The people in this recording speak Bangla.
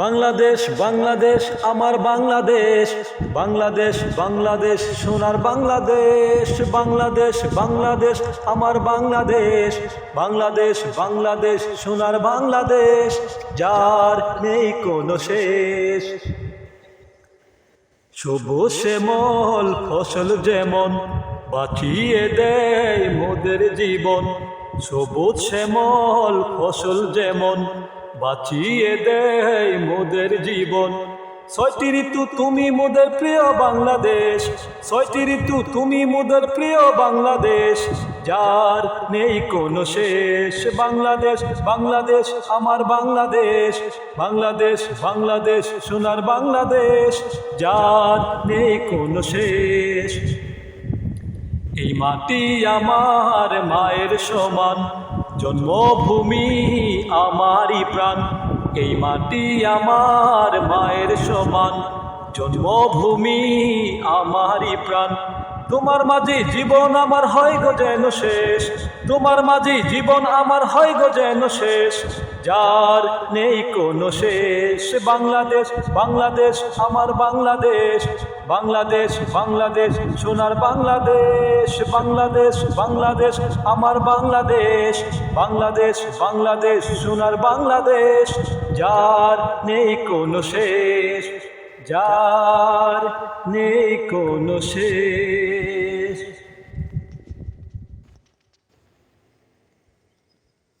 বাংলাদেশ বাংলাদেশ, আমার বাংলাদেশ বাংলাদেশ বাংলাদেশ, সোনার বাংলাদেশ বাংলাদেশ বাংলাদেশ, আমার বাংলাদেশ বাংলাদেশ বাংলাদেশ, সোনার বাংলাদেশ, যার নেই কোনো শেষ। সবুজ শ্যামল ফসল যেমন, বাঁচিয়ে দেয় মোদের জীবন। সবুজ শ্যামল ফসল যেমন বাঁচিয়ে দেয় মোদের জীবন। ছয়টি ঋতু, তুমি মোদের প্রিয় বাংলাদেশ। ছয়টি ঋতু, তুমি মোদের প্রিয় বাংলাদেশ। যার নেই কোনো শেষ। বাংলাদেশ বাংলাদেশ, আমার বাংলাদেশ। বাংলাদেশ বাংলাদেশ, সোনার বাংলাদেশ। যার নেই কোনো শেষ। এই মাটি আমার মায়ের সমান। জন্মভূমি আমারই প্রাণ। এই মাটি আমার মায়ের সমান। জন্মভূমি আমারই প্রাণ। তোমার মাঝে জীবন আমার হয় গো যেন শেষ। তোমার মাঝে জীবন আমার হয় গো যেন শেষ। যার নেই কোনো শেষ। বাংলাদেশ বাংলাদেশ, আমার বাংলাদেশ। বাংলাদেশ বাংলাদেশ, সোনার বাংলাদেশ। বাংলাদেশ বাংলাদেশ, আমার বাংলাদেশ। বাংলাদেশ বাংলাদেশ, সোনার বাংলাদেশ। যার নেই কোনো শেষ। যার নেই কোনো শেষ।